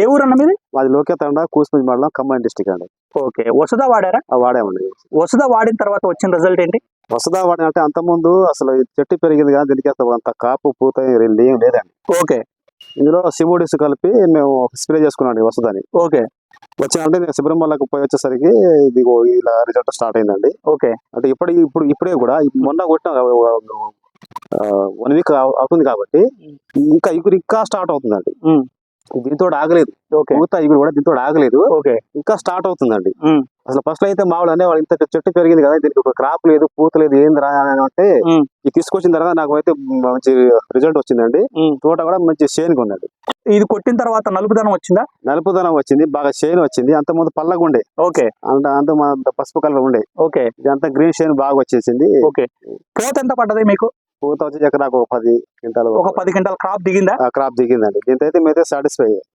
ఏ ఊరు అన్న మీది? మాది లోకేతండ కూసుపల్లి మండలం ఖమ్మం డిస్టిక్ అండి. ఓకే వసుదా వాడారా? ఆ వాడామండి. వసుదా వాడిన తర్వాత వచ్చిన రిజల్ట్ ఏంటి? వసదా వాడిన అంటే అంతకుముందు అసలు చెట్టు పెరిగింది కానీ దీనికి అసలు అంత కాపు పూత ఏం లేదండి. ఓకే. ఇందులో సిమోడిస్ కలిపి మేము స్ప్రే చేసుకున్నాం వసదని ఓకే. వచ్చినంటే నేను శబరిమలకు పోయి వచ్చేసరికి ఇది ఇలా రిజల్ట్ స్టార్ట్ అయిందండి. ఓకే. అంటే ఇప్పుడు ఇప్పుడు ఇప్పుడే కూడా మొన్న కొట్టిన వన్ వీక్ అవుతుంది కాబట్టి ఇంకా ఇప్పుడు ఇంకా స్టార్ట్ అవుతుందండి. దీంతో ఆగలేదు. ఓకే. పూత ఇగురు కూడా దీంతో ఆగలేదు. ఓకే. ఇంకా స్టార్ట్ అవుతుందండి. అసలు ఫస్ట్ అయితే మామూలు అనే వాళ్ళు ఇంత చెట్టు పెరిగింది కదా దీనికి ఒక క్రాప్ లేదు పూత లేదు ఏంది రా అని అంటే. ఇది తీసుకొచ్చిన తర్వాత నాకు అయితే మంచి రిజల్ట్ వచ్చిందండి. తోట కూడా మంచి షేన్గా ఉన్నది ఇది కొట్టిన తర్వాత నలుపుదనం వచ్చిందా? నలుపుదనం వచ్చింది బాగా షేన్ వచ్చింది. అంత ముందు పల్లగా ఉండే. ఓకే. అంత అంత పసుపు కలర్ ఉండే. ఓకే. ఇది అంతా గ్రీన్ షేన్ బాగా వచ్చేసింది. ఓకే. కోత ఎంత పడ్డది మీకు? పూత వచ్చి ఎకరాకు ఒక పది క్వింటాలు ఒక పది క్వింటాల్ క్రాప్ దిగిందా? క్రాప్ దిగిందండి. దీంతో అయితే మేమైతే సాటిస్ఫై